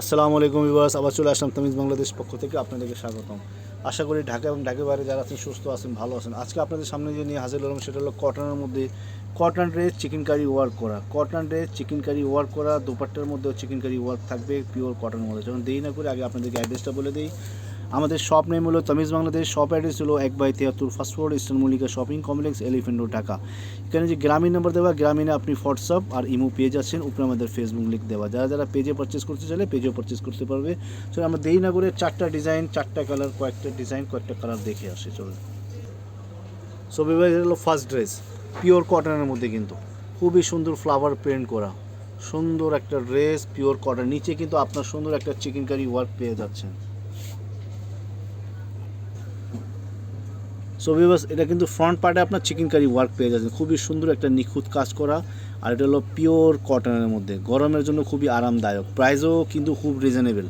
আসসালামু আলাইকুম ইউবাস আবার চলে আসলাম তামিজ বাংলাদেশ পক্ষ থেকে আপনাদেরকে স্বাগতম। আশা করি ঢাকা এবং ঢাকা বাইরে যারা আছেন, সুস্থ আছেন, ভালো আছেন। আজকে আপনাদের সামনে যে নিয়ে হাজির হলাম সেটা হলো কটনের মধ্যে cotton dress chikankari work করা। Cotton dress chikankari work করা, দুপাট্টার মধ্যেও চিকেন কারি ওয়ার্ক থাকবে পিওর কটনের মধ্যে। যখন দেরি না করে আগে আপনাদেরকে অ্যাড্রেসটা বলে দিই। আমাদের শপ নেম হলো তামিজ বাংলাদেশ শপ অ্যাড্রেস হলো এক বাই তিয়াত্তর first floor Eastern Mallika shopping complex Elephant Road Dhaka. এখানে যে গ্রামীণ নাম্বার দেওয়া, গ্রামীণে আপনি হোয়াটসঅ্যাপ আর ইমো পেজ আছেন উপরে আমাদের ফেসবুক লিঙ্ক দেওয়া। যারা যারা পেজে পারচেস করতে চাইলে পেজেও পারচেস করতে পারবে। চলো আমরা দেরি না করে চারটা ডিজাইন চারটা কালার কয়েকটা ডিজাইন কয়েকটা কালার দেখে আসি, চলুন। সো বিভাগ হলো ফার্স্ট ড্রেস পিওর কটনের মধ্যে কিন্তু। খুবই সুন্দর ফ্লাওয়ার প্রিন্ট করা। সুন্দর একটা ড্রেস পিওর কটন নিচে কিন্তু আপনার সুন্দর একটা চিকেন কারি ওয়ার্ক পেয়ে যাচ্ছেন। সো বিবাস এটা কিন্তু ফ্রন্ট পার্টে আপনার চিকেন কারি ওয়ার্ক পেয়ে যাচ্ছেন। খুবই সুন্দর একটা নিখুঁত কাজ করা। আর এটা হলো পিওর কটনের মধ্যে। গরমের জন্য খুবই আরামদায়ক। প্রাইসও কিন্তু খুব রিজনেবল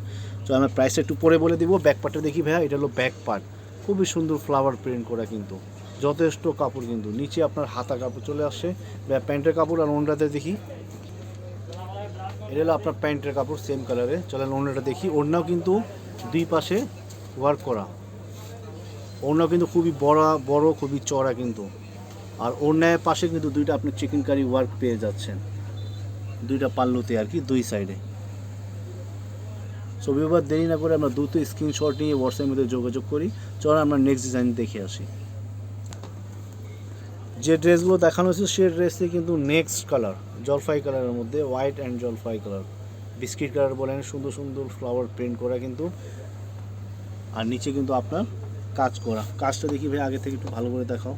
তো আমরা প্রাইসটা একটু পরে বলে দিব। ব্যাক পার্টটা দেখি ভাইয়া। এটা হলো ব্যাক পার্ট খুবই সুন্দর ফ্লাওয়ার প্রিন্ট করা কিন্তু। যথেষ্ট কাপড় কিন্তু। নিচে আপনার হাতা কাপড় চলে আসছে। বা- প্যান্টের কাপড় আর ওনটাতে দেখি। এটা হলো আপনার প্যান্টের কাপড় সেম কালারে চলেন ওড়নাটা দেখি। ওড়নাও কিন্তু দুই পাশে ওয়ার্ক করা। ওড়না কিন্তু খুবই বড় বড়, খুবই চড়া কিন্তু। আর ওড়নার পাশে কিন্তু দুইটা আপনি চিকেন কারি ওয়ার্ক পেয়ে যাচ্ছেন। দুইটা পাল্লুতে আর কি, দুই সাইডে ছবি এবার দেরি না করে আমরা দ্রুত স্ক্রিনশট নিয়ে হোয়াটসঅ্যাপের মধ্যে যোগাযোগ করি। চলো আমরা নেক্সট ডিজাইন দেখে আসি। যে ড্রেসগুলো দেখানো হয়েছে, সে ড্রেসে কিন্তু নেক্সট কালার জলফাই কালারের মধ্যে হোয়াইট অ্যান্ড জলফাই কালার বিস্কিট কালার বলেন, সুন্দর সুন্দর ফ্লাওয়ার প্রিন্ট করা কিন্তু। আর নিচে কিন্তু আপনার কাজ করা। কাজটা দেখি ভাই, আগে থেকে একটু ভালো করে দেখাও।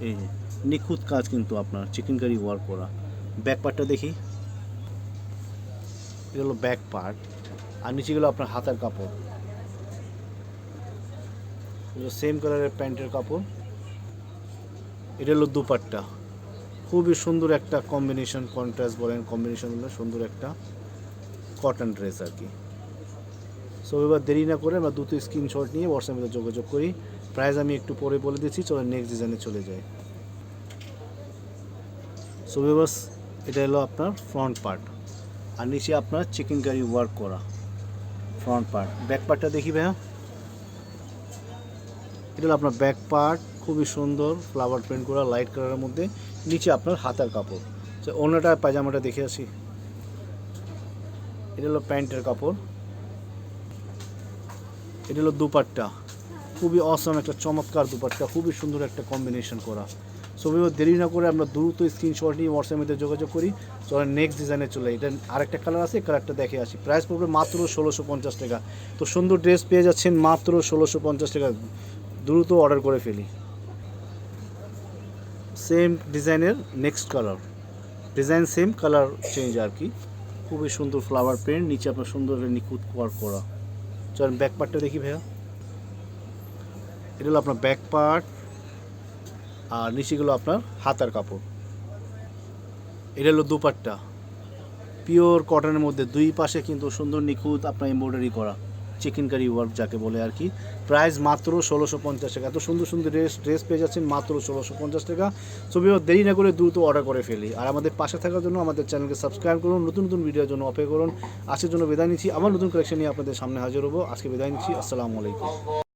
এই যে, নিখুঁত কাজ কিন্তু আপনার চিকেন কারি ওয়ার্ক করা। ব্যাক পার্টটা দেখি। এটা হলো ব্যাক পার্ট আর নিচে গেলো আপনার হাতের কাপড়। সেম কালারের প্যান্টের কাপড়। এটা হলো দুপাট্টা। খুবই সুন্দর একটা কম্বিনেশন কন্ট্রাস্ট বলেন কম্বিনেশন হলো সুন্দর একটা কটন ড্রেস আর কি। সো এবার দেরি না করে আমরা দুটো স্ক্রিনশট নিয়ে হোয়াটসঅ্যাপে যোগাযোগ করি। প্রাইস আমি একটু পরে বলে দিচ্ছি, চলো নেক্সট ডিজাইনে চলে যাই। সো বাস এটা হলো আপনার ফ্রন্ট পার্ট আর নিচে আপনার চিকেন কারি ওয়ার্ক করা। ফ্রন্ট পার্ট ব্যাক পার্টটা দেখি ভাইয়া। এটা হলো আপনার ব্যাক পার্ট খুবই সুন্দর ফ্লাওয়ার প্রিন্ট করা লাইট কালারের মধ্যে। নিচে আপনার হাতার কাপড়। তো অন্যটা পায়জামাটা দেখে আসি। এটা হলো প্যান্টের কাপড়। এটা হলো দুপাট্টা। খুবই অসম একটা, চমৎকার দুপাট্টা, খুবই সুন্দর একটা কম্বিনেশন করা। সো দেরি না করে আমরা দ্রুত স্ক্রিনশট নিয়ে হোয়াটসঅ্যাপে যোগাযোগ করি। চলে নেক্সট ডিজাইনে চলে এটা আরেকটা কালার আছে কালারটা দেখে আসি। প্রাইস পড়বে মাত্র ষোলোশো পঞ্চাশ টাকা। তো সুন্দর ড্রেস পেয়ে যাচ্ছেন মাত্র ষোলোশো পঞ্চাশ টাকা। দ্রুত অর্ডার করে ফেলি। সেম ডিজাইনের next colour design same colour change আর কি। খুবই সুন্দর ফ্লাওয়ার প্রিন্ট নিচে আপনার সুন্দর নিখুঁত ওয়ার্ক করা। চলেন ব্যাক পার্টটা দেখি ভাইয়া। এটা হলো আপনার ব্যাক পার্ট আর নিচেগুলো আপনার হাতার কাপড়। এটা হলো দুপাট্টা। পিওর কটনের মধ্যে দুই পাশে কিন্তু সুন্দর নিখুঁত আপনার এমব্রয়ডারি করা। চিকেন কারি ওয়ার্ক যাকে বলে আর কি। প্রাইস মাত্র ষোলোশো পঞ্চাশ টাকা। এত সুন্দর সুন্দর ড্রেস ড্রেস পেয়ে যাচ্ছেন মাত্র ষোলোশো পঞ্চাশ টাকা। ছবি দেরি না করে দ্রুত অর্ডার করে ফেলি। আর আমাদের পাশে থাকার জন্য আমাদের চ্যানেলকে সাবস্ক্রাইব করুন, নতুন নতুন ভিডিওর জন্য অপেক্ষা করুন। আজকের জন্য বিদায় নিচ্ছি। আবার নতুন কালেকশন নিয়ে আপনাদের সামনে হাজির হব। আজকে বিদায় নিচ্ছি। আসসালামু আলাইকুম।